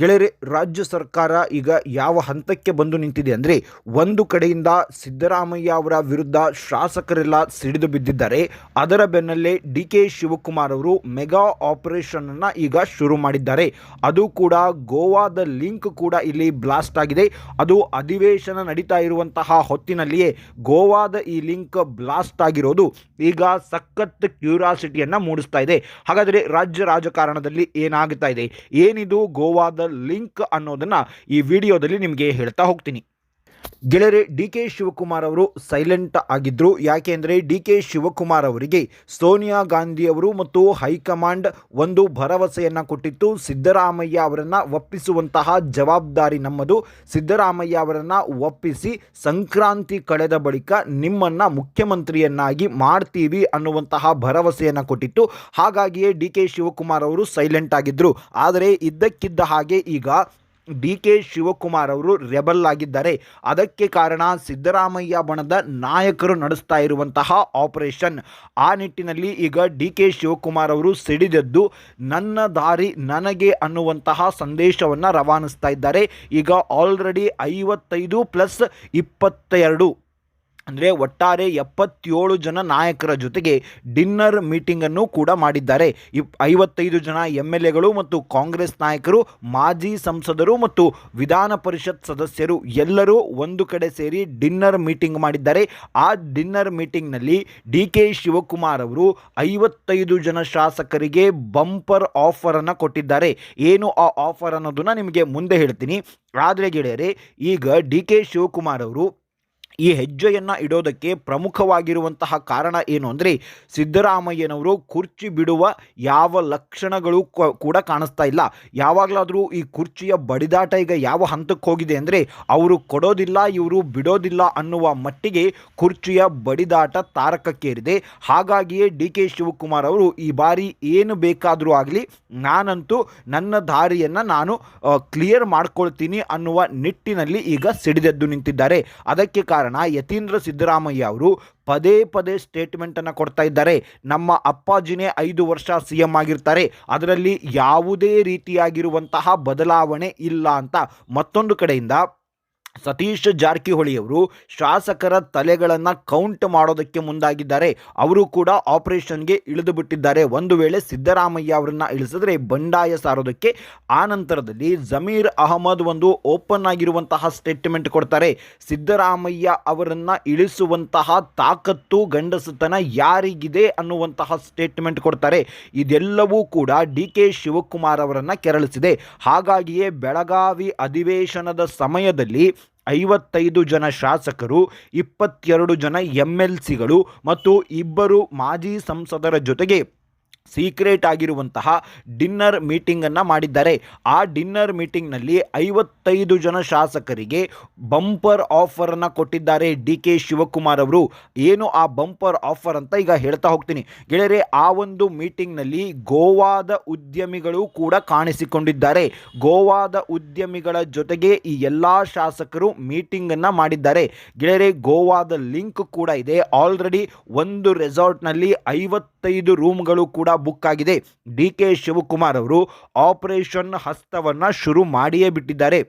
ಗೆಳೆಯರೆ, ರಾಜ್ಯ ಸರ್ಕಾರ ಈಗ ಯಾವ ಹಂತಕ್ಕೆ ಬಂದು ನಿಂತಿದೆ ಅಂದರೆ ಒಂದು ಕಡೆಯಿಂದ ಸಿದ್ದರಾಮಯ್ಯ ಅವರ ವಿರುದ್ಧ ಶಾಸಕರೆಲ್ಲ ಸಿಡಿದು ಬಿದ್ದಿದ್ದಾರೆ. ಅದರ ಬೆನ್ನಲ್ಲೇ ಡಿ ಕೆ ಶಿವಕುಮಾರ್ ಅವರು ಮೆಗಾ ಆಪರೇಷನ್ ಅನ್ನ ಈಗ ಶುರು ಮಾಡಿದ್ದಾರೆ. ಅದು ಕೂಡ ಗೋವಾದ ಲಿಂಕ್ ಕೂಡ ಇಲ್ಲಿ ಬ್ಲಾಸ್ಟ್ ಆಗಿದೆ. ಅದು ಅಧಿವೇಶನ ನಡೀತಾ ಇರುವಂತಹ ಹೊತ್ತಿನಲ್ಲಿಯೇ ಗೋವಾದ ಈ ಲಿಂಕ್ ಬ್ಲಾಸ್ಟ್ ಆಗಿರೋದು ಈಗ ಸಖತ್ ಕ್ಯೂರಿಯಾಸಿಟಿಯನ್ನು ಮೂಡಿಸ್ತಾ ಇದೆ. ಹಾಗಾದರೆ ರಾಜ್ಯ ರಾಜಕಾರಣದಲ್ಲಿ ಏನಾಗ್ತಾ ಇದೆ? ಏನಿದು ಗೋವಾದ ಲಿಂಕ್ ಅನ್ನೋದನ್ನ ಈ ವಿಡಿಯೋದಲ್ಲಿ ನಿಮಗೆ ಹೇಳ್ತಾ ಹೋಗ್ತೀನಿ. ಗೆಳೆಯರೆ ಡಿ ಕೆ ಶಿವಕುಮಾರ್ ಅವರು ಸೈಲೆಂಟ್ ಆಗಿದ್ದರು ಯಾಕೆಂದರೆ ಡಿ ಕೆ ಶಿವಕುಮಾರ್ ಅವರಿಗೆ ಸೋನಿಯಾ ಗಾಂಧಿ ಅವರು ಮತ್ತು ಹೈಕಮಾಂಡ್ ಒಂದು ಭರವಸೆಯನ್ನು ಕೊಟ್ಟಿತ್ತು. ಸಿದ್ದರಾಮಯ್ಯ ಅವರನ್ನು ಒಪ್ಪಿಸುವಂತಹ ಜವಾಬ್ದಾರಿ ನಮ್ಮದು. ಸಿದ್ದರಾಮಯ್ಯ ಅವರನ್ನು ಒಪ್ಪಿಸಿ ಸಂಕ್ರಾಂತಿ ಕಳೆದ ಬಳಿಕ ನಿಮ್ಮನ್ನು ಮುಖ್ಯಮಂತ್ರಿಯನ್ನಾಗಿ ಮಾಡ್ತೀವಿ ಅನ್ನುವಂತಹ ಭರವಸೆಯನ್ನು ಕೊಟ್ಟಿತ್ತು. ಹಾಗಾಗಿಯೇ ಡಿ ಕೆ ಶಿವಕುಮಾರ್ ಅವರು ಸೈಲೆಂಟ್ ಆಗಿದ್ದರು ಆದರೆ ಇದ್ದಕ್ಕಿದ್ದ ಹಾಗೆ ಈಗ ಡಿ ಕೆ ಶಿವಕುಮಾರ್ ಅವರು ರೆಬಲ್ ಆಗಿದ್ದಾರೆ. ಅದಕ್ಕೆ ಕಾರಣ ಸಿದ್ದರಾಮಯ್ಯ ಬಣದ ನಾಯಕರು ನಡೆಸ್ತಾ ಇರುವಂತಹ ಆಪರೇಷನ್. ಆ ನಿಟ್ಟಿನಲ್ಲಿ ಈಗ ಡಿ ಕೆ ಶಿವಕುಮಾರ್ ಅವರು ಸಿಡಿದದ್ದು, ನನ್ನ ದಾರಿ ನನಗೆ ಅನ್ನುವಂತಹ ಸಂದೇಶವನ್ನು ರವಾನಿಸ್ತಾ ಇದ್ದಾರೆ. ಈಗ ಆಲ್ರೆಡಿ ಐವತ್ತೈದು ಪ್ಲಸ್ ಇಪ್ಪತ್ತೆರಡು ಅಂದರೆ ಒಟ್ಟಾರೆ ಎಪ್ಪತ್ತೇಳು ಜನ ನಾಯಕರ ಜೊತೆಗೆ ಡಿನ್ನರ್ ಮೀಟಿಂಗನ್ನು ಕೂಡ ಮಾಡಿದ್ದಾರೆ. ಇಪ್ ಐವತ್ತೈದು ಜನ ಎಂ ಎಲ್ ಎಗಳು ಮತ್ತು ಕಾಂಗ್ರೆಸ್ ನಾಯಕರು, ಮಾಜಿ ಸಂಸದರು ಮತ್ತು ವಿಧಾನ ಪರಿಷತ್ ಸದಸ್ಯರು ಎಲ್ಲರೂ ಒಂದು ಕಡೆ ಸೇರಿ ಡಿನ್ನರ್ ಮೀಟಿಂಗ್ ಮಾಡಿದ್ದಾರೆ. ಆ ಡಿನ್ನರ್ ಮೀಟಿಂಗ್ನಲ್ಲಿ ಡಿ ಕೆ ಶಿವಕುಮಾರ್ ಅವರು ಐವತ್ತೈದು ಜನ ಶಾಸಕರಿಗೆ ಬಂಪರ್ ಆಫರನ್ನು ಕೊಟ್ಟಿದ್ದಾರೆ. ಏನು ಆ ಆಫರ್ ಅನ್ನೋದನ್ನು ನಿಮಗೆ ಮುಂದೆ ಹೇಳ್ತೀನಿ. ಆದರೆ ಗೆಳೆಯರೆ, ಈಗ ಡಿ ಕೆ ಶಿವಕುಮಾರ್ ಅವರು ಈ ಹೆಜ್ಜೆಯನ್ನು ಇಡೋದಕ್ಕೆ ಪ್ರಮುಖವಾಗಿರುವಂತಹ ಕಾರಣ ಏನು ಅಂದರೆ ಸಿದ್ದರಾಮಯ್ಯನವರು ಕುರ್ಚಿ ಬಿಡುವ ಯಾವ ಲಕ್ಷಣಗಳು ಕೂಡ ಕಾಣಿಸ್ತಾ ಇಲ್ಲ. ಯಾವಾಗಲಾದರೂ ಈ ಕುರ್ಚಿಯ ಬಡಿದಾಟ ಈಗ ಯಾವ ಹಂತಕ್ಕೆ ಹೋಗಿದೆ ಅಂದರೆ ಅವರು ಕೊಡೋದಿಲ್ಲ, ಇವರು ಬಿಡೋದಿಲ್ಲ ಅನ್ನುವ ಮಟ್ಟಿಗೆ ಕುರ್ಚಿಯ ಬಡಿದಾಟ ತಾರಕಕ್ಕೇರಿದೆ. ಹಾಗಾಗಿಯೇ ಡಿ ಕೆ ಶಿವಕುಮಾರ್ ಅವರು ಈ ಬಾರಿ ಏನು ಬೇಕಾದರೂ ಆಗಲಿ ನಾನಂತೂ ನನ್ನ ದಾರಿಯನ್ನು ನಾನು ಕ್ಲಿಯರ್ ಮಾಡ್ಕೊಳ್ತೀನಿ ಅನ್ನುವ ನಿಟ್ಟಿನಲ್ಲಿ ಈಗ ಸಿಡಿದೆದ್ದು ನಿಂತಿದ್ದಾರೆ. ಅದಕ್ಕೆ ಕಾರಣ ಯತೀಂದ್ರ ಸಿದ್ದರಾಮಯ್ಯ ಅವರು ಪದೇ ಪದೇ ಸ್ಟೇಟ್ಮೆಂಟನ್ನು ಕೊಡ್ತಾ ಇದ್ದಾರೆ. ನಮ್ಮ ಅಪ್ಪಾಜಿನೇ ಐದು ವರ್ಷ ಸಿ ಎಂ ಆಗಿರ್ತಾರೆ. ಅದರಲ್ಲಿ ಯಾವುದೇ ರೀತಿಯಾಗಿರುವಂತಹ ಬದಲಾವಣೆ ಇಲ್ಲ ಅಂತ ಮತ್ತೊಂದು ಕಡೆಯಿಂದ ಸತೀಶ್ ಜಾರಕಿಹೊಳಿಯವರು ಶಾಸಕರ ತಲೆಗಳನ್ನು ಕೌಂಟ್ ಮಾಡೋದಕ್ಕೆ ಮುಂದಾಗಿದ್ದಾರೆ. ಅವರು ಕೂಡ ಆಪರೇಷನ್ಗೆ ಇಳಿದು ಬಿಟ್ಟಿದ್ದಾರೆ. ಒಂದು ವೇಳೆ ಸಿದ್ದರಾಮಯ್ಯ ಅವರನ್ನು ಇಳಿಸಿದ್ರೆ ಬಂಡಾಯ ಸಾರೋದಕ್ಕೆ ಆ ನಂತರದಲ್ಲಿ ಜಮೀರ್ ಅಹಮದ್ ಒಂದು ಓಪನ್ ಆಗಿರುವಂತಹ ಸ್ಟೇಟ್ಮೆಂಟ್ ಕೊಡ್ತಾರೆ. ಸಿದ್ದರಾಮಯ್ಯ ಅವರನ್ನು ಇಳಿಸುವಂತಹ ತಾಕತ್ತು, ಗಂಡಸತನ ಯಾರಿಗಿದೆ ಅನ್ನುವಂತಹ ಸ್ಟೇಟ್ಮೆಂಟ್ ಕೊಡ್ತಾರೆ. ಇದೆಲ್ಲವೂ ಕೂಡ ಡಿ ಕೆ ಶಿವಕುಮಾರ್ ಅವರನ್ನು ಕೆರಳಿಸಿದೆ. ಹಾಗಾಗಿಯೇ ಬೆಳಗಾವಿ ಅಧಿವೇಶನದ ಸಮಯದಲ್ಲಿ ಐವತ್ತೈದು ಜನ ಶಾಸಕರು ಇಪ್ಪತ್ತೆರಡು ಜನ ಎಂ ಎಲ್ ಸಿಗಳು ಮತ್ತು ಇಬ್ಬರು ಮಾಜಿ ಸಂಸದರ ಜೊತೆಗೆ ಸೀಕ್ರೆಟ್ ಆಗಿರುವಂತಹ ಡಿನ್ನರ್ ಮೀಟಿಂಗನ್ನು ಮಾಡಿದ್ದಾರೆ. ಆ ಡಿನ್ನರ್ ಮೀಟಿಂಗ್ನಲ್ಲಿ ಐವತ್ತೈದು ಜನ ಶಾಸಕರಿಗೆ ಬಂಪರ್ ಆಫರನ್ನು ಕೊಟ್ಟಿದ್ದಾರೆ ಡಿ ಕೆ ಶಿವಕುಮಾರ್ ಅವರು. ಏನು ಆ ಬಂಪರ್ ಆಫರ್ ಅಂತ ಈಗ ಹೇಳ್ತಾ ಹೋಗ್ತೀನಿ. ಗೆಳೆಯರೆ, ಆ ಒಂದು ಮೀಟಿಂಗ್ನಲ್ಲಿ ಗೋವಾದ ಉದ್ಯಮಿಗಳು ಕೂಡ ಕಾಣಿಸಿಕೊಂಡಿದ್ದಾರೆ. ಗೋವಾದ ಉದ್ಯಮಿಗಳ ಜೊತೆಗೆ ಈ ಎಲ್ಲ ಶಾಸಕರು ಮೀಟಿಂಗನ್ನು ಮಾಡಿದ್ದಾರೆ. ಗೆಳೆಯರೆ, ಗೋವಾದ ಲಿಂಕ್ ಕೂಡ ಇದೆ. ಆಲ್ರೆಡಿ ಒಂದು ರೆಸಾರ್ಟ್ನಲ್ಲಿ ಐವತ್ತೈದು ರೂಮ್ಗಳು ಕೂಡ ಬುಕ್ ಆಗಿದೆ. ಡಿ ಕೆ ಶಿವಕುಮಾರ್ ಅವರು ಆಪರೇಷನ್ ಹಸ್ತವನ್ನು ಶುರು ಮಾಡಿಯೇ ಬಿಟ್ಟಿದ್ದಾರೆ.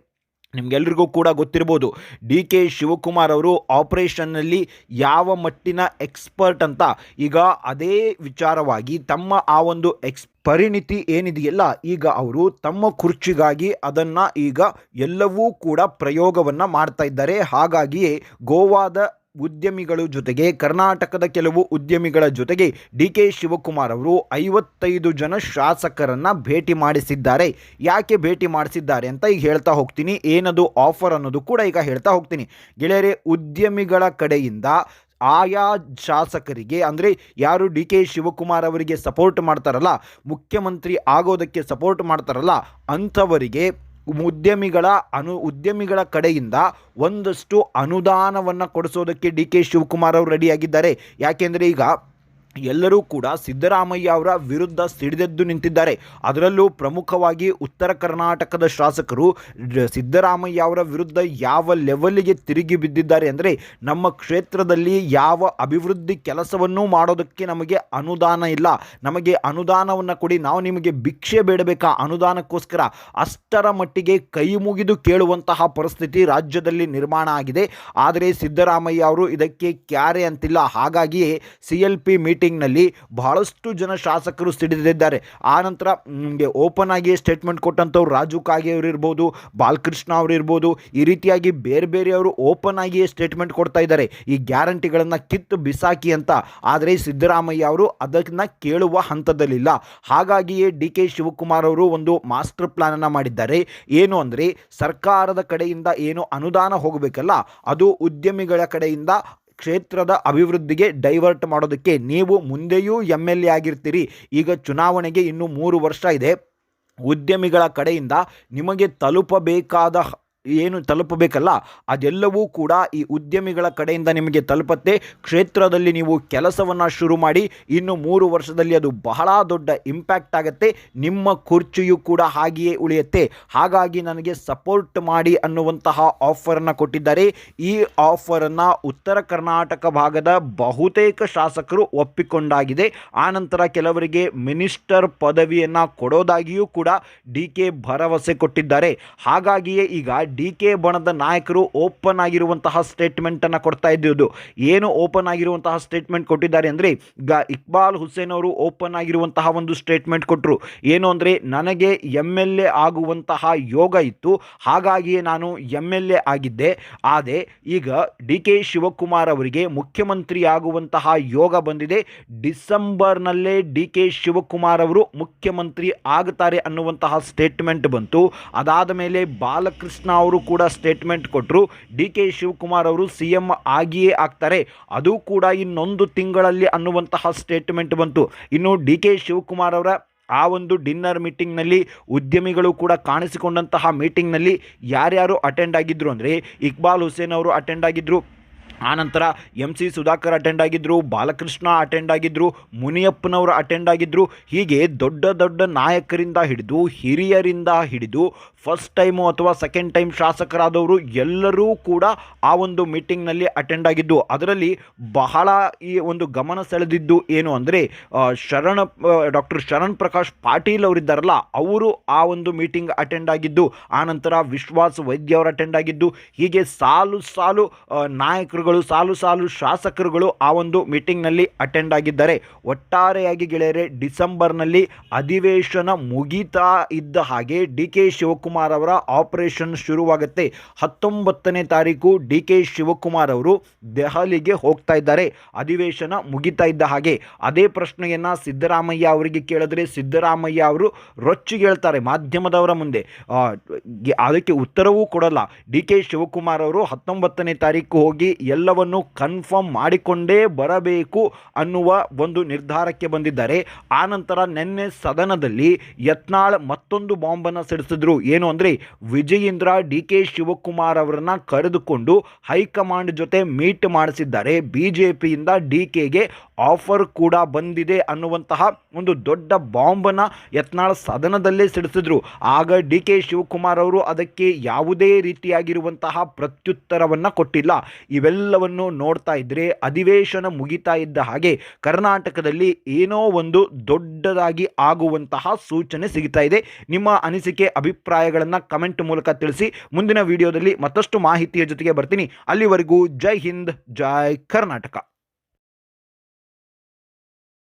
ನಿಮಗೆಲ್ರಿಗೂ ಕೂಡ ಗೊತ್ತಿರ್ಬೋದು, ಡಿ ಕೆ ಶಿವಕುಮಾರ್ ಅವರು ಆಪರೇಷನ್ನಲ್ಲಿ ಯಾವ ಮಟ್ಟಿನ ಎಕ್ಸ್ಪರ್ಟ್ ಅಂತ ಈಗ ಅದೇ ವಿಚಾರವಾಗಿ ತಮ್ಮ ಆ ಒಂದು ಎಕ್ಸ್, ಪರಿಣಿತಿ ಏನಿದೆಯಲ್ಲ, ಈಗ ಅವರು ತಮ್ಮ ಕುರ್ಚಿಗಾಗಿ ಅದನ್ನು ಈಗ ಎಲ್ಲವೂ ಕೂಡ ಪ್ರಯೋಗವನ್ನು ಮಾಡ್ತಾ ಇದ್ದಾರೆ. ಹಾಗಾಗಿಯೇ ಗೋವಾದ ಉದ್ಯಮಿಗಳ ಜೊತೆಗೆ ಕರ್ನಾಟಕದ ಕೆಲವು ಉದ್ಯಮಿಗಳ ಜೊತೆಗೆ ಡಿ ಕೆ ಶಿವಕುಮಾರ್ ಅವರು ಐವತ್ತೈದು ಜನ ಶಾಸಕರನ್ನು ಭೇಟಿ ಮಾಡಿಸಿದ್ದಾರೆ. ಯಾಕೆ ಭೇಟಿ ಮಾಡಿಸಿದ್ದಾರೆ ಅಂತ ಈಗ ಹೇಳ್ತಾ ಹೋಗ್ತೀನಿ. ಏನದು ಆಫರ್ ಅನ್ನೋದು ಕೂಡ ಈಗ ಹೇಳ್ತಾ ಹೋಗ್ತೀನಿ. ಗೆಳೆಯರೆ, ಉದ್ಯಮಿಗಳ ಕಡೆಯಿಂದ ಆಯಾ ಶಾಸಕರಿಗೆ, ಅಂದರೆ ಯಾರು ಡಿ ಕೆ ಶಿವಕುಮಾರ್ ಅವರಿಗೆ ಸಪೋರ್ಟ್ ಮಾಡ್ತಾರಲ್ಲ, ಮುಖ್ಯಮಂತ್ರಿ ಆಗೋದಕ್ಕೆ ಸಪೋರ್ಟ್ ಮಾಡ್ತಾರಲ್ಲ, ಅಂಥವರಿಗೆ ಉದ್ಯಮಿಗಳ ಅನು ಉದ್ಯಮಿಗಳ ಕಡೆಯಿಂದ ಒಂದಷ್ಟು ಅನುದಾನವನ್ನು ಕೊಡಿಸೋದಕ್ಕೆ ಡಿ ಕೆ ಶಿವಕುಮಾರ್ ಅವರು ರೆಡಿಯಾಗಿದ್ದಾರೆ ಯಾಕೆಂದರೆ ಈಗ ಎಲ್ಲರೂ ಕೂಡ ಸಿದ್ದರಾಮಯ್ಯ ಅವರ ವಿರುದ್ಧ ಸಿಡಿದೆದ್ದು ನಿಂತಿದ್ದಾರೆ. ಅದರಲ್ಲೂ ಪ್ರಮುಖವಾಗಿ ಉತ್ತರ ಕರ್ನಾಟಕದ ಶಾಸಕರು ಸಿದ್ದರಾಮಯ್ಯ ಅವರ ವಿರುದ್ಧ ಯಾವ ಲೆವೆಲ್ಗೆ ತಿರುಗಿ ಬಿದ್ದಿದ್ದಾರೆ ಅಂದರೆ ನಮ್ಮ ಕ್ಷೇತ್ರದಲ್ಲಿ ಯಾವ ಅಭಿವೃದ್ಧಿ ಕೆಲಸವನ್ನೂ ಮಾಡೋದಕ್ಕೆ ನಮಗೆ ಅನುದಾನ ಇಲ್ಲ. ನಮಗೆ ಅನುದಾನವನ್ನು ಕೊಡಿ, ನಾವು ನಿಮಗೆ ಭಿಕ್ಷೆ ಬೇಡಬೇಕಾ? ಅನುದಾನಕ್ಕೋಸ್ಕರ ಅಷ್ಟರ ಮಟ್ಟಿಗೆ ಕೈ ಮುಗಿದು ಕೇಳುವಂತಹ ಪರಿಸ್ಥಿತಿ ರಾಜ್ಯದಲ್ಲಿ ನಿರ್ಮಾಣ ಆಗಿದೆ. ಆದರೆ ಸಿದ್ದರಾಮಯ್ಯ ಅವರು ಇದಕ್ಕೆ ಕ್ಯಾರೆ ಅಂತಿಲ್ಲ. ಹಾಗಾಗಿಯೇ ಸಿ ಎಲ್ ಪಿ ಮೀಟಿಂಗ್ನಲ್ಲಿ ಬಹಳಷ್ಟು ಜನ ಶಾಸಕರು ಸಿಡಿದಿದ್ದಾರೆ. ಆನಂತರ ನಿಮಗೆ ಓಪನ್ ಆಗಿ ಸ್ಟೇಟ್ಮೆಂಟ್ ಕೊಟ್ಟಂಥವ್ರು ರಾಜು ಕಾಗೆ ಅವರು ಇರ್ಬೋದು, ಬಾಲಕೃಷ್ಣ ಅವರು ಇರ್ಬೋದು, ಈ ರೀತಿಯಾಗಿ ಬೇರೆ ಬೇರೆಯವರು ಓಪನ್ ಆಗಿ ಸ್ಟೇಟ್ಮೆಂಟ್ ಕೊಡ್ತಾ ಇದ್ದಾರೆ. ಈ ಗ್ಯಾರಂಟಿಗಳನ್ನು ಕಿತ್ತು ಬಿಸಾಕಿ ಅಂತ. ಆದರೆ ಸಿದ್ದರಾಮಯ್ಯ ಅವರು ಅದನ್ನು ಕೇಳುವ ಹಂತದಲ್ಲಿಲ್ಲ. ಹಾಗಾಗಿಯೇ ಡಿ ಕೆ ಶಿವಕುಮಾರ್ ಅವರು ಒಂದು ಮಾಸ್ಟರ್ ಪ್ಲಾನನ್ನು ಮಾಡಿದ್ದಾರೆ. ಏನು ಅಂದರೆ ಸರ್ಕಾರದ ಕಡೆಯಿಂದ ಏನು ಅನುದಾನ ಹೋಗಬೇಕಲ್ಲ, ಅದು ಉದ್ಯಮಿಗಳ ಕಡೆಯಿಂದ ಕ್ಷೇತ್ರದ ಅಭಿವೃದ್ಧಿಗೆ ಡೈವರ್ಟ್ ಮಾಡೋದಕ್ಕೆ ನೀವು ಮುಂದೆಯೂ ಎಂ ಎಲ್ ಎ ಆಗಿರ್ತೀರಿ. ಈಗ ಚುನಾವಣೆಗೆ ಇನ್ನೂ ಮೂರು ವರ್ಷ ಇದೆ. ಉದ್ಯಮಿಗಳ ಕಡೆಯಿಂದ ನಿಮಗೆ ತಲುಪಬೇಕಾದ ಏನು ತಲುಪಬೇಕಲ್ಲ, ಅದೆಲ್ಲವೂ ಕೂಡ ಈ ಉದ್ಯಮಿಗಳ ಕಡೆಯಿಂದ ನಿಮಗೆ ತಲುಪತ್ತೆ. ಕ್ಷೇತ್ರದಲ್ಲಿ ನೀವು ಕೆಲಸವನ್ನು ಶುರು ಮಾಡಿ, ಇನ್ನು ಮೂರು ವರ್ಷದಲ್ಲಿ ಅದು ಬಹಳ ದೊಡ್ಡ ಇಂಪ್ಯಾಕ್ಟ್ ಆಗುತ್ತೆ. ನಿಮ್ಮ ಕುರ್ಚಿಯು ಕೂಡ ಹಾಗೆಯೇ ಉಳಿಯುತ್ತೆ. ಹಾಗಾಗಿ ನನಗೆ ಸಪೋರ್ಟ್ ಮಾಡಿ ಅನ್ನುವಂತಹ ಆಫರನ್ನು ಕೊಟ್ಟಿದ್ದಾರೆ. ಈ ಆಫರನ್ನು ಉತ್ತರ ಕರ್ನಾಟಕ ಭಾಗದ ಬಹುತೇಕ ಶಾಸಕರು ಒಪ್ಪಿಕೊಂಡಾಗಿದೆ. ಆನಂತರ ಕೆಲವರಿಗೆ ಮಿನಿಸ್ಟರ್ ಪದವಿಯನ್ನು ಕೊಡೋದಾಗಿಯೂ ಕೂಡ ಡಿ ಕೆ ಭರವಸೆ ಕೊಟ್ಟಿದ್ದಾರೆ. ಹಾಗಾಗಿಯೇ ಈಗ ಡಿ ಕೆ ಬಣದ ನಾಯಕರು ಓಪನ್ ಆಗಿರುವಂತಹ ಸ್ಟೇಟ್ಮೆಂಟನ್ನು ಕೊಡ್ತಾ ಇದ್ದಿದ್ದು. ಏನು ಓಪನ್ ಆಗಿರುವಂತಹ ಸ್ಟೇಟ್ಮೆಂಟ್ ಕೊಟ್ಟಿದ್ದಾರೆ ಅಂದರೆ, ಈಗ ಇಕ್ಬಾಲ್ ಹುಸೇನ್ ಅವರು ಓಪನ್ ಆಗಿರುವಂತಹ ಒಂದು ಸ್ಟೇಟ್ಮೆಂಟ್ ಕೊಟ್ಟರು ಏನು ಅಂದರೆ, ನನಗೆ ಎಂ ಎಲ್ ಎ ಆಗುವಂತಹ ಯೋಗ ಇತ್ತು, ಹಾಗಾಗಿಯೇ ನಾನು ಎಂ ಎಲ್ ಎ ಆಗಿದ್ದೆ. ಆದರೆ, ಈಗ ಡಿ ಕೆ ಶಿವಕುಮಾರ್ ಅವರಿಗೆ ಮುಖ್ಯಮಂತ್ರಿ ಆಗುವಂತಹ ಯೋಗ ಬಂದಿದೆ. ಡಿಸೆಂಬರ್ನಲ್ಲೇ ಡಿ ಕೆ ಶಿವಕುಮಾರ್ ಅವರು ಮುಖ್ಯಮಂತ್ರಿ ಆಗುತ್ತಾರೆ ಅನ್ನುವಂತಹ ಸ್ಟೇಟ್ಮೆಂಟ್ ಬಂತು. ಅದಾದ ಮೇಲೆ ಬಾಲಕೃಷ್ಣ ಅವರು ಕೂಡ ಸ್ಟೇಟ್ಮೆಂಟ್ ಕೊಟ್ಟರು ಡಿ ಕೆ ಶಿವಕುಮಾರ್ ಅವರು ಸಿ ಎಂ ಆಗಿಯೇ ಆಗ್ತಾರೆ. ಅದು ಕೂಡ ಇನ್ನೊಂದು ತಿಂಗಳಲ್ಲಿ ಅನ್ನುವಂತಹ ಸ್ಟೇಟ್ಮೆಂಟ್ ಬಂತು. ಇನ್ನು ಡಿ ಕೆ ಶಿವಕುಮಾರ್ ಅವರ ಆ ಒಂದು ಡಿನ್ನರ್ ಮೀಟಿಂಗ್ನಲ್ಲಿ ಉದ್ಯಮಿಗಳು ಕೂಡ ಕಾಣಿಸಿಕೊಂಡಂತಹ ಮೀಟಿಂಗ್ನಲ್ಲಿ ಯಾರ್ಯಾರು ಅಟೆಂಡ್ ಆಗಿದ್ದರು ಅಂದರೆ ಇಕ್ಬಾಲ್ ಹುಸೇನ್ ಅವರು ಅಟೆಂಡ್ ಆಗಿದ್ದರು ಆನಂತರ ಎಂ ಸಿ ಸುಧಾಕರ್ ಅಟೆಂಡ್ ಆಗಿದ್ದರು ಬಾಲಕೃಷ್ಣ ಅಟೆಂಡ್ ಆಗಿದ್ದರು ಮುನಿಯಪ್ಪನವರು ಅಟೆಂಡ್ ಆಗಿದ್ದರು ಹೀಗೆ ದೊಡ್ಡ ದೊಡ್ಡ ನಾಯಕರಿಂದ ಹಿಡಿದು ಹಿರಿಯರಿಂದ ಹಿಡಿದು ಫಸ್ಟ್ ಟೈಮು ಅಥವಾ ಸೆಕೆಂಡ್ ಟೈಮ್ ಶಾಸಕರಾದವರು ಎಲ್ಲರೂ ಕೂಡ ಆ ಒಂದು ಮೀಟಿಂಗ್ನಲ್ಲಿ ಅಟೆಂಡ್ ಆಗಿದ್ದು. ಅದರಲ್ಲಿ ಬಹಳ ಈ ಒಂದು ಗಮನ ಸೆಳೆದಿದ್ದು ಏನು ಅಂದರೆ ಶರಣ ಡಾಕ್ಟರ್ ಶರಣ್ ಪ್ರಕಾಶ್ ಪಾಟೀಲ್ ಅವರಿದ್ದಾರಲ್ಲ ಅವರು ಆ ಒಂದು ಮೀಟಿಂಗ್ ಅಟೆಂಡ್ ಆಗಿದ್ದು. ಆನಂತರ ವಿಶ್ವಾಸ್ ವೈದ್ಯ ಅವರು ಅಟೆಂಡ್ ಆಗಿದ್ದು. ಹೀಗೆ ಸಾಲು ಸಾಲು ಆ, ನಾಯಕರುಗಳು ಸಾಲು ಸಾಲು ಶಾಸಕರುಗಳು ಆ ಒಂದು ಮೀಟಿಂಗ್ನಲ್ಲಿ ಅಟೆಂಡ್ ಆಗಿದ್ದಾರೆ. ಒಟ್ಟಾರೆಯಾಗಿ ಗೆಳೆಯರೆ, ಡಿಸೆಂಬರ್ನಲ್ಲಿ ಅಧಿವೇಶನ ಮುಗಿತಾ ಇದ್ದ ಹಾಗೆ ಡಿ ಕೆ ಶಿವಕುಮಾರ್ ಅವರ ಆಪರೇಷನ್ ಶುರುವಾಗುತ್ತೆ. ಹತ್ತೊಂಬತ್ತನೇ ತಾರೀಕು ಡಿ ಕೆ ಶಿವಕುಮಾರ್ ಅವರು ದೆಹಲಿಗೆ ಹೋಗ್ತಾ ಇದ್ದಾರೆ. ಅಧಿವೇಶನ ಮುಗಿತಾ ಇದ್ದ ಹಾಗೆ. ಅದೇ ಪ್ರಶ್ನೆಯನ್ನು ಸಿದ್ದರಾಮಯ್ಯ ಅವರಿಗೆ ಕೇಳಿದ್ರೆ ಸಿದ್ದರಾಮಯ್ಯ ಅವರು ರೊಚ್ಚಿಗೇಳ್ತಾರೆ ಮಾಧ್ಯಮದವರ ಮುಂದೆ. ಅದಕ್ಕೆ ಉತ್ತರವೂ ಕೊಡಲ್ಲ. ಡಿ ಕೆ ಶಿವಕುಮಾರ್ ಅವರು ಹತ್ತೊಂಬತ್ತನೇ ತಾರೀಕು ಹೋಗಿ ಎಲ್ಲವನ್ನು ಕನ್ಫರ್ಮ್ ಮಾಡಿಕೊಂಡೇ ಬರಬೇಕು ಅನ್ನುವ ಒಂದು ನಿರ್ಧಾರಕ್ಕೆ ಬಂದಿದ್ದಾರೆ. ಆನಂತರ ನಿನ್ನೆ ಸದನದಲ್ಲಿ ಯತ್ನಾಳ್ ಮತ್ತೊಂದು ಬಾಂಬನ್ನು ಸಿಡಿಸಿದ್ರು. ಏನು ಅಂದರೆ ವಿಜಯೇಂದ್ರ ಡಿ ಕೆ ಶಿವಕುಮಾರ್ ಅವರನ್ನ ಕರೆದುಕೊಂಡು ಹೈಕಮಾಂಡ್ ಜೊತೆ ಮೀಟ್ ಮಾಡಿಸಿದ್ದಾರೆ. ಬಿ ಜೆ ಪಿಯಿಂದ ಡಿ ಕೆಗೆ ಆಫರ್ ಕೂಡ ಬಂದಿದೆ ಅನ್ನುವಂತಹ ಒಂದು ದೊಡ್ಡ ಬಾಂಬನ್ನು ಯತ್ನಾಳ್ ಸದನದಲ್ಲೇ ಸಿಡಿಸಿದ್ರು. ಆಗ ಡಿ ಕೆ ಶಿವಕುಮಾರ್ ಅವರು ಅದಕ್ಕೆ ಯಾವುದೇ ರೀತಿಯಾಗಿರುವಂತಹ ಪ್ರತ್ಯುತ್ತರವನ್ನು ಕೊಟ್ಟಿಲ್ಲ. ಇವೆಲ್ಲವನ್ನು ನೋಡ್ತಾ ಇದ್ರೆ ಅಧಿವೇಶನ ಮುಗಿತಾ ಇದ್ದ ಹಾಗೆ ಕರ್ನಾಟಕದಲ್ಲಿ ಏನೋ ಒಂದು ದೊಡ್ಡದಾಗಿ ಆಗುವಂತಹ ಸೂಚನೆ ಸಿಗ್ತಾ ಇದೆ. ನಿಮ್ಮ ಅನಿಸಿಕೆ, ಅಭಿಪ್ರಾಯಗಳನ್ನು ಕಮೆಂಟ್ ಮೂಲಕ ತಿಳಿಸಿ. ಮುಂದಿನ ವಿಡಿಯೋದಲ್ಲಿ ಮತ್ತಷ್ಟು ಮಾಹಿತಿಯ ಜೊತೆಗೆ ಬರ್ತೀನಿ. ಅಲ್ಲಿವರೆಗೂ ಜೈ ಹಿಂದ್, ಜೈ ಕರ್ನಾಟಕ.